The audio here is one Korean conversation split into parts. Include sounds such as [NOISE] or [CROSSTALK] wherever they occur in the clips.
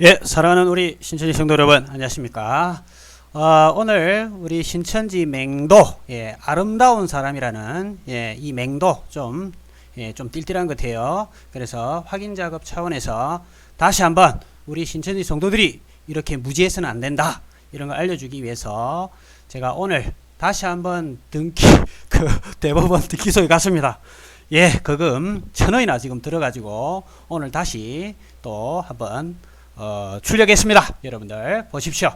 예, 사랑하는 우리 신천지 성도 여러분, 안녕하십니까? 어, 오늘 우리 신천지 맹도, 예, 아름다운 사람이라는, 예, 이 맹도 좀, 예, 좀 띨띨한 것 같아요. 그래서 확인 작업 차원에서 다시 한번 우리 신천지 성도들이 이렇게 무지해서는 안 된다. 이런 걸 알려주기 위해서 제가 오늘 다시 한번 등기, [LAUGHS] 그, 대법원 등기소에 갔습니다. 예, 거금 천 원이나 지금 들어가지고 오늘 다시 또 한번 어, 출력했습니다. 여러분들 보십시오.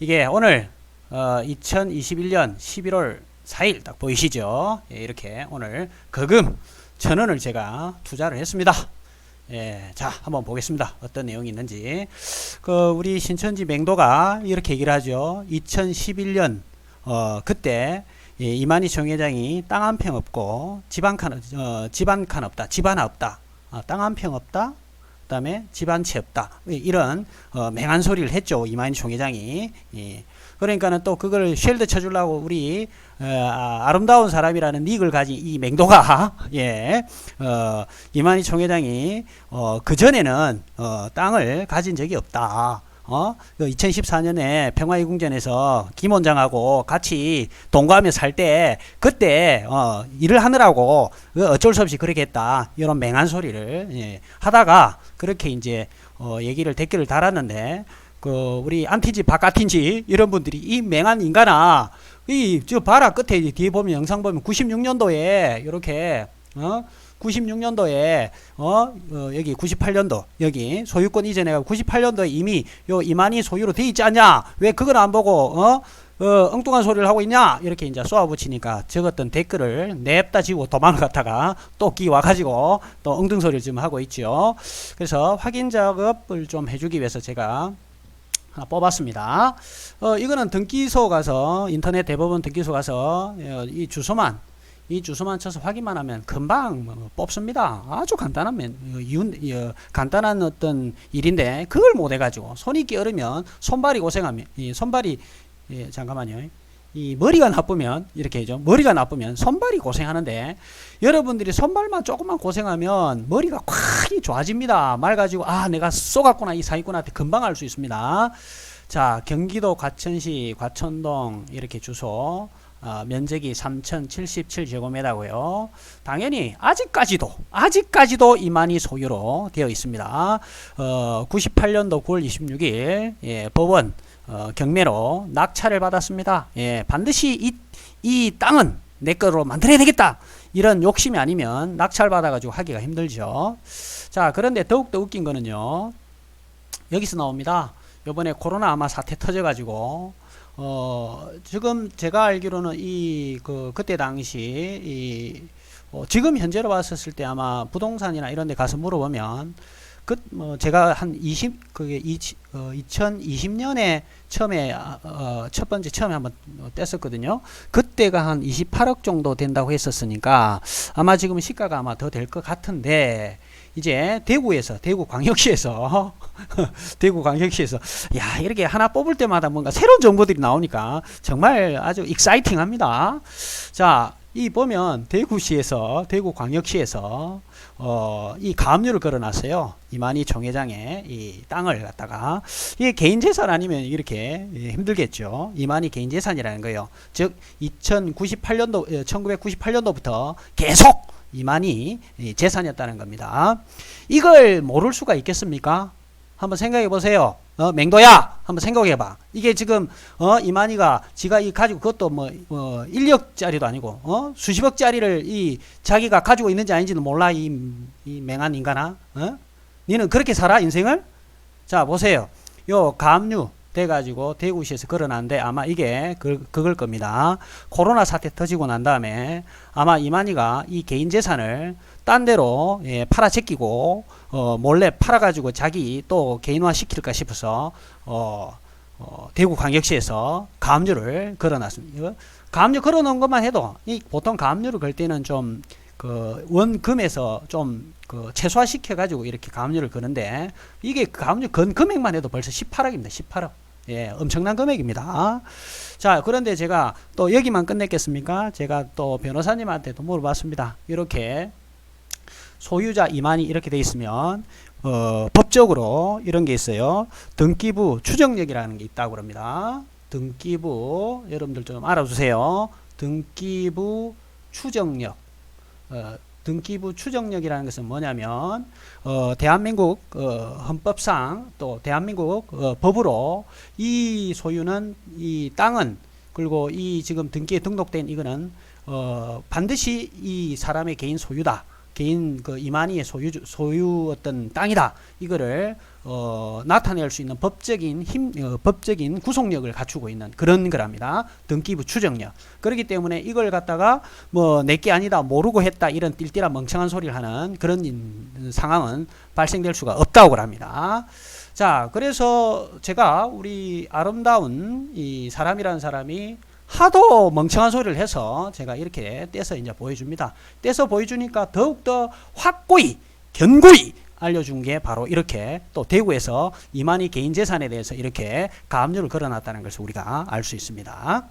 이게 오늘 어, 2021년 11월 4일 딱 보이시죠? 예, 이렇게 오늘 거금 천 원을 제가 투자를 했습니다. 예, 자 한번 보겠습니다. 어떤 내용이 있는지. 그 우리 신천지 맹도가 이렇게 얘기를 하죠. 2011년 어, 그때 예, 이만희 총회장이 땅 한 평 없고 집 한 칸, 어, 집한 칸 없다, 집 하나 없다, 아, 땅한 평 없다, 그다음에 집한채 없다, 예, 이런 어, 맹한 소리를 했죠 이만희 총회장이. 예. 그러니까는 또 그걸 쉘드 쳐주려고 우리 어, 아, 아름다운 사람이라는 닉을 가진 이 맹도가 [LAUGHS] 예, 어, 이만희 총회장이 어, 그 전에는 어, 땅을 가진 적이 없다. 어? 2014년에 평화이궁전에서 김 원장하고 같이 동거하며 살 때 그때 어, 일을 하느라고 그 어쩔 수 없이 그렇게 했다. 이런 맹한 소리를 예, 하다가 그렇게 이제 어, 얘기를 댓글을 달았는데 그 우리 안티지 바깥인지 이런 분들이 이 맹한 인간아 이 저 봐라. 끝에 뒤에 보면 영상 보면 96년도에 이렇게 어 96년도에 어, 어 여기 98년도 여기 소유권 이전해 가 98년도에 이미 요 이만희 소유로 돼 있지 않냐? 왜 그걸 안 보고 어? 어, 엉뚱한 소리를 하고 있냐? 이렇게 이제 쏘아붙이니까 적었던 댓글을 냅다 지고 도망을 갔다가 또 끼 와가지고 또 엉뚱 소리를 지금 하고 있죠. 그래서 확인 작업을 좀 해주기 위해서 제가 하나 뽑았습니다. 어, 이거는 등기소 가서 인터넷 대법원 등기소 가서 어, 이 주소만 이 주소만 쳐서 확인만 하면 금방 뭐 뽑습니다. 아주 간단한 면, 어, 어, 간단한 어떤 일인데 그걸 못 해가지고 손이 끼어르면 손발이 고생하면 이 손발이 예, 잠깐만요. 이 머리가 나쁘면 이렇게 해죠. 머리가 나쁘면 손발이 고생하는데 여러분들이 손발만 조금만 고생하면 머리가 콱 좋아집니다. 말 가지고 아 내가 쏘갔구나 이 사기꾼한테 금방 알 수 있습니다. 자 경기도 과천시 과천동 이렇게 주소 어, 면적이 3077제곱미터고요. 당연히 아직까지도 아직까지도 이만희 소유로 되어 있습니다. 어, 98년도 9월 26일 예, 법원 어, 경매로 낙찰을 받았습니다. 예, 반드시 이, 이 땅은 내 거로 만들어야 되겠다. 이런 욕심이 아니면 낙찰 받아가지고 하기가 힘들죠. 자, 그런데 더욱더 웃긴 거는요. 여기서 나옵니다. 요번에 코로나 아마 사태 터져가지고 어, 지금 제가 알기로는 이, 그, 그때 당시, 이, 어, 지금 현재로 봤었을 때 아마 부동산이나 이런 데 가서 물어보면, 그, 뭐, 제가 한 20, 그게 이, 어, 2020년에 처음에, 아, 어, 첫 번째 처음에 한번 뗐었거든요. 그때가 한 28억 정도 된다고 했었으니까 아마 지금 시가가 아마 더 될 것 같은데, 이제 대구에서 대구 광역시에서 [LAUGHS] 대구 광역시에서 야 이렇게 하나 뽑을 때마다 뭔가 새로운 정보들이 나오니까 정말 아주 익사이팅합니다. 자, 이 보면 대구시에서 대구 광역시에서 어, 이 가압류를 걸어놨어요. 이만희 총회장의 이 땅을 갖다가 이게 개인 재산 아니면 이렇게 힘들겠죠. 이만희 개인 재산이라는 거예요. 즉 2098년도 1998년도부터 계속 이만희 재산이었다는 겁니다. 이걸 모를 수가 있겠습니까? 한번 생각해 보세요. 어, 맹도야, 한번 생각해 봐. 이게 지금 어, 이만희가 지가 이 가지고 그것도 뭐, 뭐 1억짜리도 아니고 어? 수십억짜리를 이 자기가 가지고 있는지 아닌지는 몰라 이, 이 맹한 인간아. 어? 니는 그렇게 살아 인생을? 자 보세요. 요 감류 돼가지고 대구시에서 걸어놨는데 아마 이게 그, 그걸 겁니다. 코로나 사태 터지고 난 다음에 아마 이만희가 이 개인 재산을 딴 데로 예, 팔아 제끼고 어, 몰래 팔아가지고 자기 또 개인화 시킬까 싶어서 어, 어, 대구 광역시에서 가압류를 걸어놨습니다. 가압류 걸어놓은 것만 해도 이 보통 가압류를 걸 때는 좀 그 원금에서 좀 그 최소화 시켜 가지고 이렇게 가압류를 거는데 이게 가압류 건 금액만 해도 벌써 18억입니다. 18억. 예, 엄청난 금액입니다. 자, 그런데 제가 또 여기만 끝냈겠습니까? 제가 또 변호사님한테도 물어봤습니다. 이렇게 소유자 이만희 이렇게 돼 있으면 어, 법적으로 이런 게 있어요. 등기부 추정력이라는 게 있다고 그럽니다. 등기부 여러분들 좀 알아주세요. 등기부 추정력. 어, 등기부 추정력이라는 것은 뭐냐면 어, 대한민국 어, 헌법상 또 대한민국 어, 법으로 이 소유는 이 땅은 그리고 이 지금 등기에 등록된 이거는 어, 반드시 이 사람의 개인 소유다. 개인 그 이만희의 소유 소유 어떤 땅이다. 이거를 어, 나타낼 수 있는 법적인 힘, 어, 법적인 구속력을 갖추고 있는 그런 거랍니다. 등기부 추정력. 그렇기 때문에 이걸 갖다가 뭐 내게 아니다 모르고 했다 이런 띨띨한 멍청한 소리를 하는 그런 인- 상황은 발생될 수가 없다고 합니다. 자, 그래서 제가 우리 아름다운 이 사람이라는 사람이 하도 멍청한 소리를 해서 제가 이렇게 떼서 이제 보여줍니다. 떼서 보여주니까 더욱더 확고히, 견고히 알려준 게 바로 이렇게 또 대구에서 이만희 개인 재산에 대해서 이렇게 가압류를 걸어놨다는 것을 우리가 알 수 있습니다.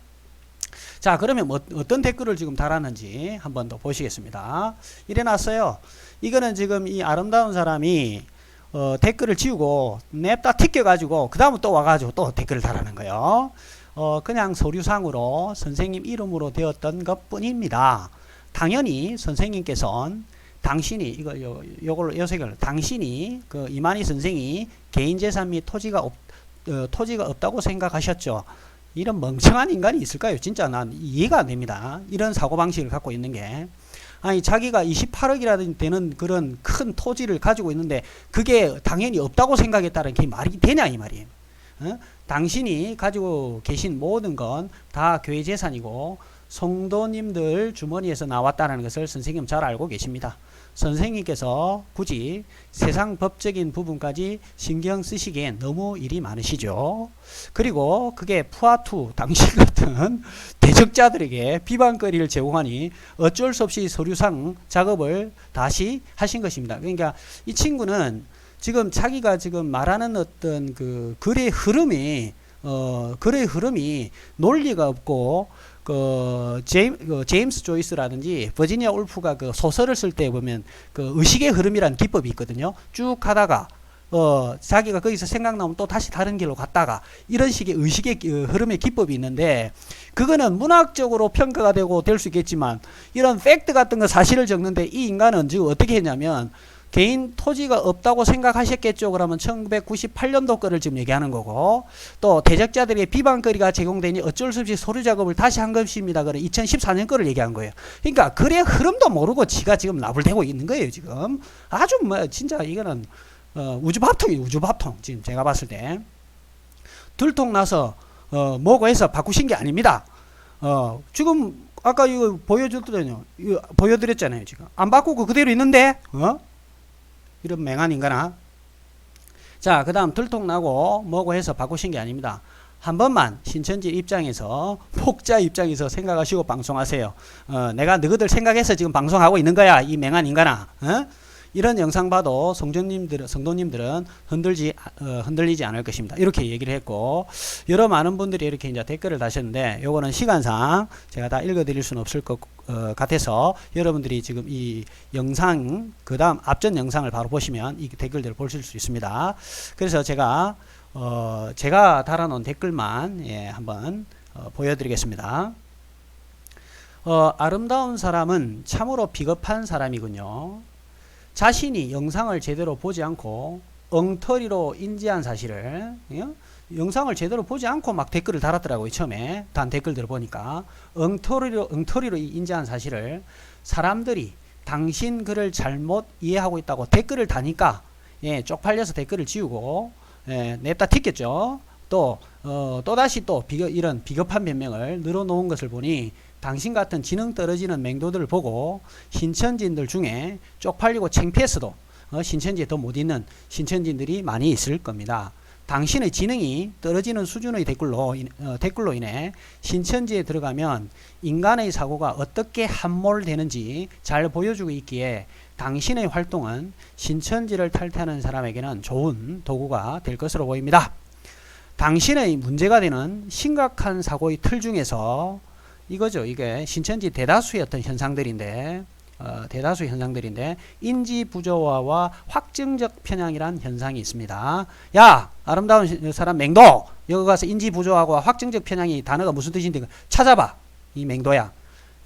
자, 그러면 뭐, 어떤 댓글을 지금 달았는지 한번 더 보시겠습니다. 이래 놨어요. 이거는 지금 이 아름다운 사람이 어, 댓글을 지우고 냅다 튀겨가지고 그 다음에 또 와가지고 또 댓글을 달하는 거예요. 어, 그냥 서류상으로 선생님 이름으로 되었던 것 뿐입니다. 당연히 선생님께서는 당신이 이거 요 요걸로 요색을 당신이 그 이만희 선생이 개인 재산 및 토지가 없 어, 토지가 없다고 생각하셨죠. 이런 멍청한 인간이 있을까요? 진짜 난 이해가 안 됩니다. 이런 사고 방식을 갖고 있는 게 아니 자기가 28억이라든 되는 그런 큰 토지를 가지고 있는데 그게 당연히 없다고 생각했다는 게 말이 되냐 이 말이에요. 어? 당신이 가지고 계신 모든 건 다 교회 재산이고 성도님들 주머니에서 나왔다는 것을 선생님 잘 알고 계십니다. 선생님께서 굳이 세상 법적인 부분까지 신경 쓰시기엔 너무 일이 많으시죠. 그리고 그게 푸아투 당신 같은 [LAUGHS] 대적자들에게 비방거리를 제공하니 어쩔 수 없이 서류상 작업을 다시 하신 것입니다. 그러니까 이 친구는 지금 자기가 지금 말하는 어떤 그 글의 흐름이 어 글의 흐름이 논리가 없고 그 제임, 그 제임스 조이스라든지 버지니아 울프가 그 소설을 쓸 때 보면 그 의식의 흐름이라는 기법이 있거든요. 쭉 가다가 어 자기가 거기서 생각나면 또 다시 다른 길로 갔다가 이런 식의 의식의 기- 어, 흐름의 기법이 있는데 그거는 문학적으로 평가가 되고 될 수 있겠지만 이런 팩트 같은 거 사실을 적는데 이 인간은 지금 어떻게 했냐면 개인 토지가 없다고 생각하셨겠죠. 그러면 1998년도 거를 지금 얘기하는 거고 또 대적자들에게 비방거리가 제공되니 어쩔 수 없이 서류 작업을 다시 한 것입니다. 그래 2014년 거를 얘기한 거예요. 그러니까 글의 흐름도 모르고 지가 지금 나불대고 있는 거예요. 지금 아주 뭐 진짜 이거는 어, 우주밥통이 우주밥통 지금 제가 봤을 때 들통 나서 어, 뭐고 해서 바꾸신 게 아닙니다. 어, 지금 아까 이거 보여줬더니요. 보여드렸잖아요. 지금 안 바꾸고 그대로 있는데 어? 이런 맹한 인간아. 자, 그 다음 들통나고 뭐고 해서 바꾸신 게 아닙니다. 한 번만 신천지 입장에서 폭자 입장에서 생각하시고 방송하세요. 어, 내가 너희들 생각해서 지금 방송하고 있는 거야. 이 맹한 인간아. 어? 이런 영상 봐도 성전님들, 성도님들은 흔들지, 어, 흔들리지 않을 것입니다. 이렇게 얘기를 했고, 여러 많은 분들이 이렇게 이제 댓글을 다셨는데, 요거는 시간상 제가 다 읽어드릴 수는 없을 것 어, 같아서 여러분들이 지금 이 영상, 그 다음 앞전 영상을 바로 보시면 이 댓글들을 보실 수 있습니다. 그래서 제가, 어, 제가 달아놓은 댓글만, 예, 한번, 어, 보여드리겠습니다. 어, 아름다운 사람은 참으로 비겁한 사람이군요. 자신이 영상을 제대로 보지 않고 엉터리로 인지한 사실을 예? 영상을 제대로 보지 않고 막 댓글을 달았더라고요 처음에. 단 댓글들을 보니까. 엉터리로 엉터리로 이 인지한 사실을 사람들이 당신 글을 잘못 이해하고 있다고 댓글을 다니까 예, 쪽팔려서 댓글을 지우고 예, 냅다 튀겼죠. 또 어, 또다시 또 비거, 이런 비겁한 변명을 늘어놓은 것을 보니 당신 같은 지능 떨어지는 맹도들을 보고 신천지인들 중에 쪽팔리고 창피해서도 어, 신천지에 더 못 있는 신천지인들이 많이 있을 겁니다. 당신의 지능이 떨어지는 수준의 댓글로, 인- 어, 댓글로 인해 신천지에 들어가면 인간의 사고가 어떻게 함몰되는지 잘 보여주고 있기에 당신의 활동은 신천지를 탈퇴하는 사람에게는 좋은 도구가 될 것으로 보입니다. 당신의 문제가 되는 심각한 사고의 틀 중에서 이거죠. 이게 신천지 대다수의 어떤 현상들인데 어, 대다수 현상들인데 인지 부조화와 확증적 편향이란 현상이 있습니다. 야 아름다운 시- 사람 맹도 여기 가서 인지 부조화와 확증적 편향이 단어가 무슨 뜻인지 찾아봐 이 맹도야.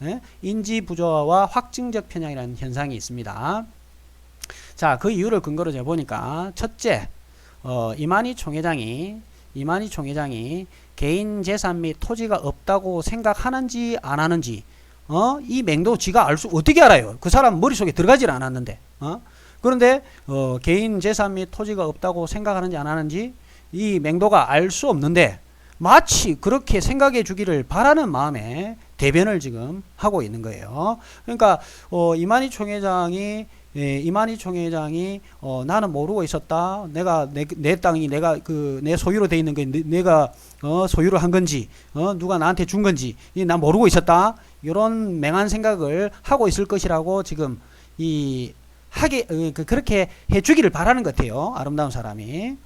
예? 인지 부조화와 확증적 편향이라는 현상이 있습니다. 자, 그 이유를 근거로 재 보니까 첫째, 어, 이만희 총회장이 이만희 총회장이 개인 재산 및 토지가 없다고 생각하는지 안 하는지 어? 이 맹도 지가 알 수 어떻게 알아요? 그 사람 머릿속에 들어가질 않았는데. 어? 그런데 어, 개인 재산 및 토지가 없다고 생각하는지 안 하는지 이 맹도가 알 수 없는데 마치 그렇게 생각해 주기를 바라는 마음에 대변을 지금 하고 있는 거예요. 그러니까 어, 이만희 총회장이 예, 이만희 총회장이 어, 나는 모르고 있었다. 내가 내, 내 땅이 내가 그 내 소유로 돼 있는 게 내, 내가 어, 소유를 한 건지 어, 누가 나한테 준 건지 이, 난 모르고 있었다. 이런 맹한 생각을 하고 있을 것이라고 지금 이 하게 어, 그, 그렇게 해주기를 바라는 것 같아요. 아름다운 사람이.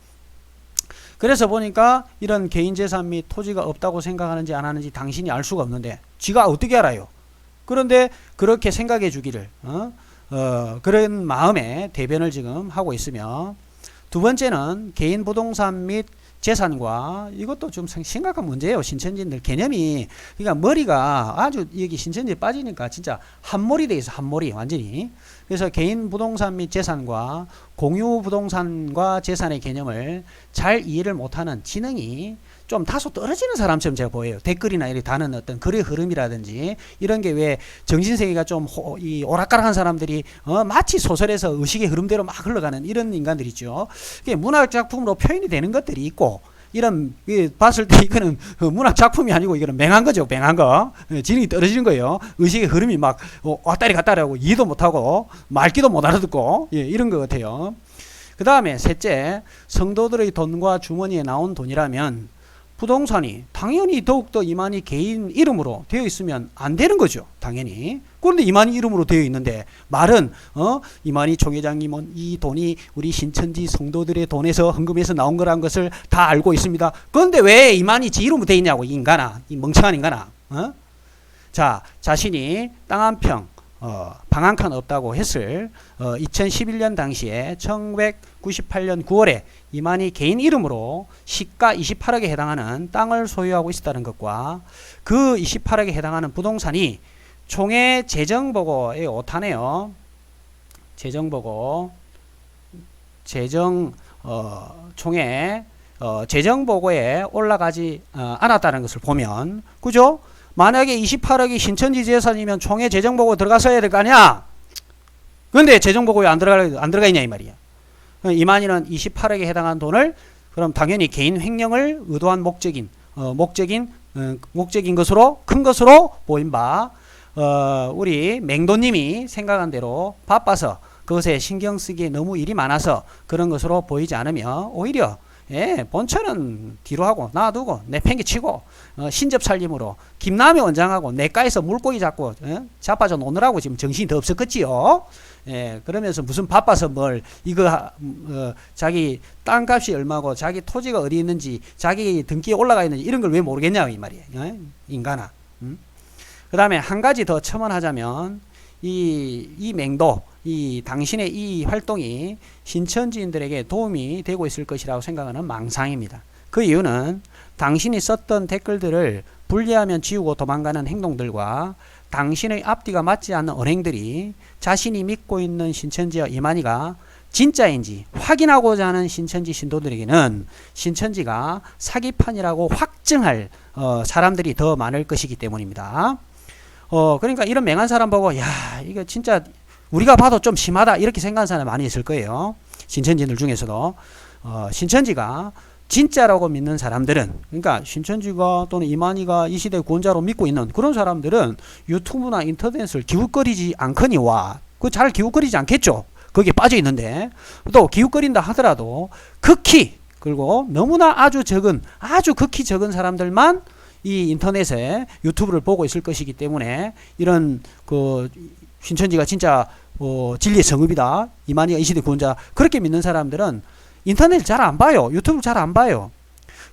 그래서 보니까 이런 개인 재산 및 토지가 없다고 생각하는지 안 하는지 당신이 알 수가 없는데 지가 어떻게 알아요? 그런데 그렇게 생각해 주기를 어? 어, 그런 마음에 대변을 지금 하고 있으며 두 번째는 개인 부동산 및 재산과 이것도 좀 생- 심각한 문제예요. 신천지인들 개념이 그러니까 머리가 아주 여기 신천지에 빠지니까 진짜 한몰이 돼 있어 한몰이 완전히 그래서 개인 부동산 및 재산과 공유 부동산과 재산의 개념을 잘 이해를 못하는 지능이 좀 다소 떨어지는 사람처럼 제가 보여요. 댓글이나 이렇게 다는 어떤 글의 흐름이라든지 이런 게 왜 정신세계가 좀 이 오락가락한 사람들이 어 마치 소설에서 의식의 흐름대로 막 흘러가는 이런 인간들 있죠. 그게 문학 작품으로 표현이 되는 것들이 있고 이런 이 봤을 때 이거는 어, 문학 작품이 아니고 이거는 맹한 거죠, 맹한 거. 예, 지능이 떨어지는 거예요. 의식의 흐름이 막 어, 왔다리 갔다리 하고 이해도 못하고 말귀도 못 알아듣고 예, 이런 것 같아요. 그 다음에 셋째, 성도들의 돈과 주머니에 나온 돈이라면 부동산이 당연히 더욱더 이만희 개인 이름으로 되어 있으면 안 되는 거죠. 당연히. 그런데 이만희 이름으로 되어 있는데 말은 어 이만희 총회장님은 이 돈이 우리 신천지 성도들의 돈에서 헌금에서 나온 거란 것을 다 알고 있습니다. 그런데 왜 이만희 지 이름으로 되어 있냐고 이 인간아. 이 멍청한 인간아. 어? 자, 자신이 땅 한 평, 어, 방한칸 없다고 했을 어, 2011년 당시에 1998년 9월에 이만희 개인 이름으로 시가 28억에 해당하는 땅을 소유하고 있었다는 것과 그 28억에 해당하는 부동산이 총회 재정보고에 오타네요. 재정보고 재정 어, 총회 어, 재정보고에 올라가지 어, 않았다는 것을 보면 그죠? 만약에 28억이 신천지 재산이면 총회 재정보고 들어갔어야 될 거 아니야? 근데 재정보고에 안 들어가 안 들어가 있냐 이 말이야. 어, 이만희는 28억에 해당하는 돈을 그럼 당연히 개인 횡령을 의도한 목적인 어, 목적인 어, 목적인 것으로 큰 것으로 보인 바 어, 우리 맹도님이 생각한 대로 바빠서 그것에 신경 쓰기에 너무 일이 많아서 그런 것으로 보이지 않으며 오히려 예, 본처는 뒤로 하고 놔두고 내팽개치고 어, 신접 살림으로 김남희 원장하고 내과에서 물고기 잡고 어? 자빠져 노느라고 지금 정신이 더 없었겠지요. 예, 그러면서 무슨 바빠서 뭘 이거 하- 음, 어, 자기 땅값이 얼마고 자기 토지가 어디 있는지 자기 등기에 올라가 있는지 이런 걸 왜 모르겠냐 이 말이에요. 어? 인간아. 음? 그다음에 한 가지 더 첨언하자면 이, 이 맹도 이 당신의 이 활동이 신천지인들에게 도움이 되고 있을 것이라고 생각하는 망상입니다. 그 이유는 당신이 썼던 댓글들을 분리하면 지우고 도망가는 행동들과 당신의 앞뒤가 맞지 않는 언행들이 자신이 믿고 있는 신천지와 이만희가 진짜인지 확인하고자 하는 신천지 신도들에게는 신천지가 사기판이라고 확증할 어, 사람들이 더 많을 것이기 때문입니다. 어, 그러니까 이런 맹한 사람 보고 야 이거 진짜 우리가 봐도 좀 심하다 이렇게 생각하는 사람 많이 있을 거예요. 신천지들 중에서도 어, 신천지가 진짜라고 믿는 사람들은 그러니까 신천지가 또는 이만희가 이 시대 구원자로 믿고 있는 그런 사람들은 유튜브나 인터넷을 기웃거리지 않거니와 그 잘 기웃거리지 않겠죠. 거기에 빠져 있는데 또 기웃거린다 하더라도 극히 그리고 너무나 아주 적은 아주 극히 적은 사람들만 이 인터넷에 유튜브를 보고 있을 것이기 때문에 이런 그 신천지가 진짜 어, 진리의 성읍이다. 이만희가 이 시대 구원자 그렇게 믿는 사람들은 인터넷 잘 안 봐요. 유튜브 잘 안 봐요.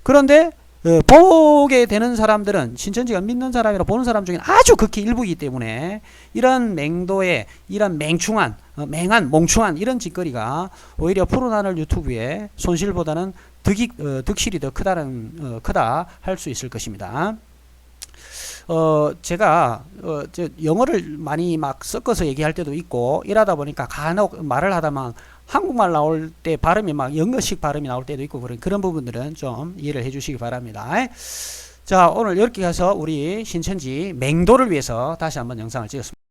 그런데 어, 보게 되는 사람들은 신천지가 믿는 사람이라 보는 사람 중에 아주 극히 일부이기 때문에 이런 맹도의 이런 맹충한 어, 맹한 몽충한 이런 짓거리가 오히려 푸른 하늘 유튜브의 손실보다는 득이 어, 득실이 더 크다는 어, 크다 할 수 있을 것입니다. 어 제가 어, 저 영어를 많이 막 섞어서 얘기할 때도 있고 이러다 보니까 간혹 말을 하다만 한국말 나올 때 발음이 막 영어식 발음이 나올 때도 있고 그런 그런 부분들은 좀 이해를 해 주시기 바랍니다. 자 오늘 이렇게 해서 우리 신천지 맹도를 위해서 다시 한번 영상을 찍었습니다.